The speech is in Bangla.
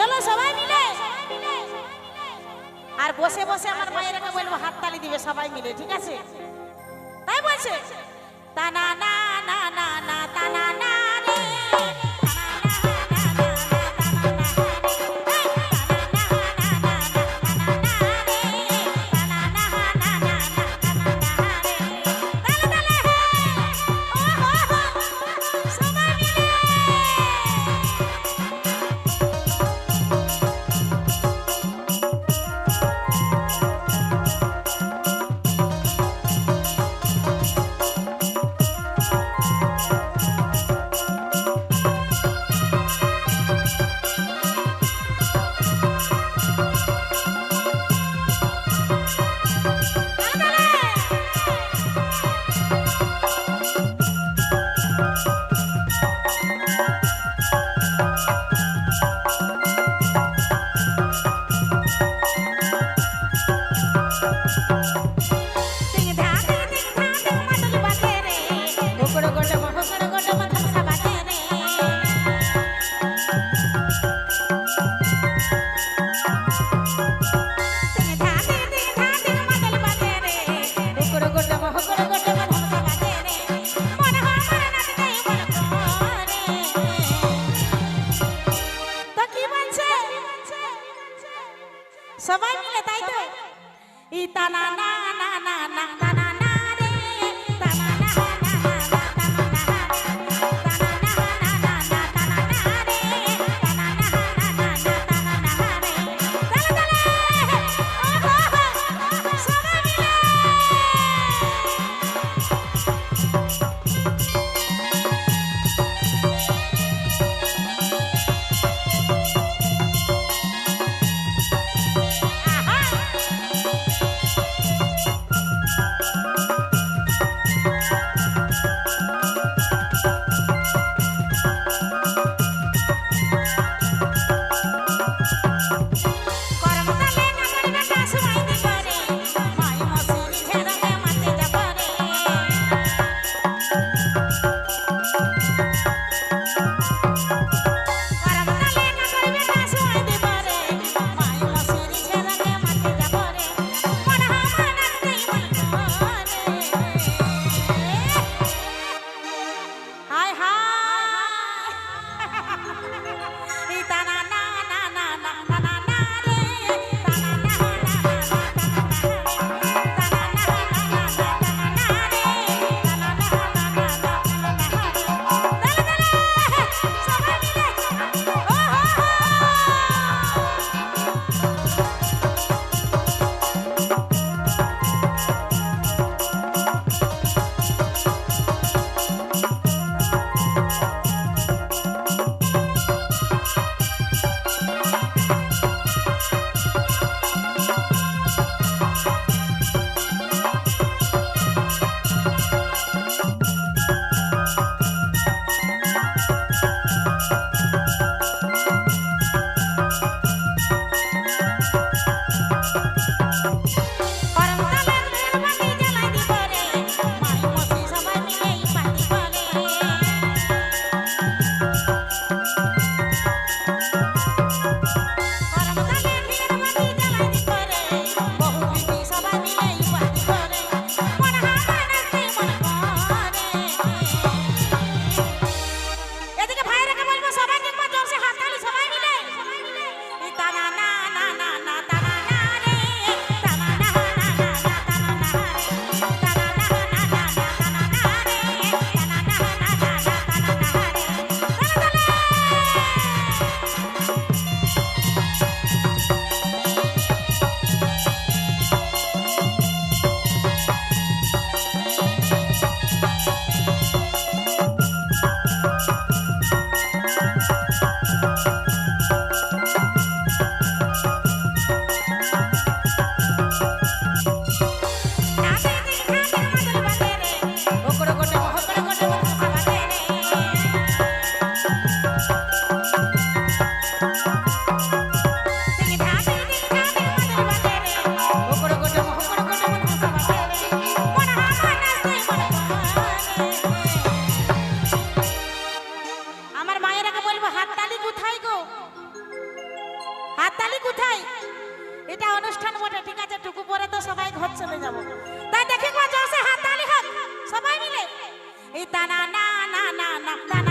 চলো সবাই মিলে। আর বসে বসে আমার মায়ের বলব হাততালি দিবে সবাই মিলে, ঠিক আছে? তাই বলছে? তা না না সবাই মিলে তাই তো ইতা না না না না না খালি কোথায়? এটা অনুষ্ঠান বটে, ঠিক আছে, টুকু পরে তো সবাই ঘর চলে যাব। তাই দেখে জোরসে হাত তালি হাত, সবাই মিলে। এই তা না না না না না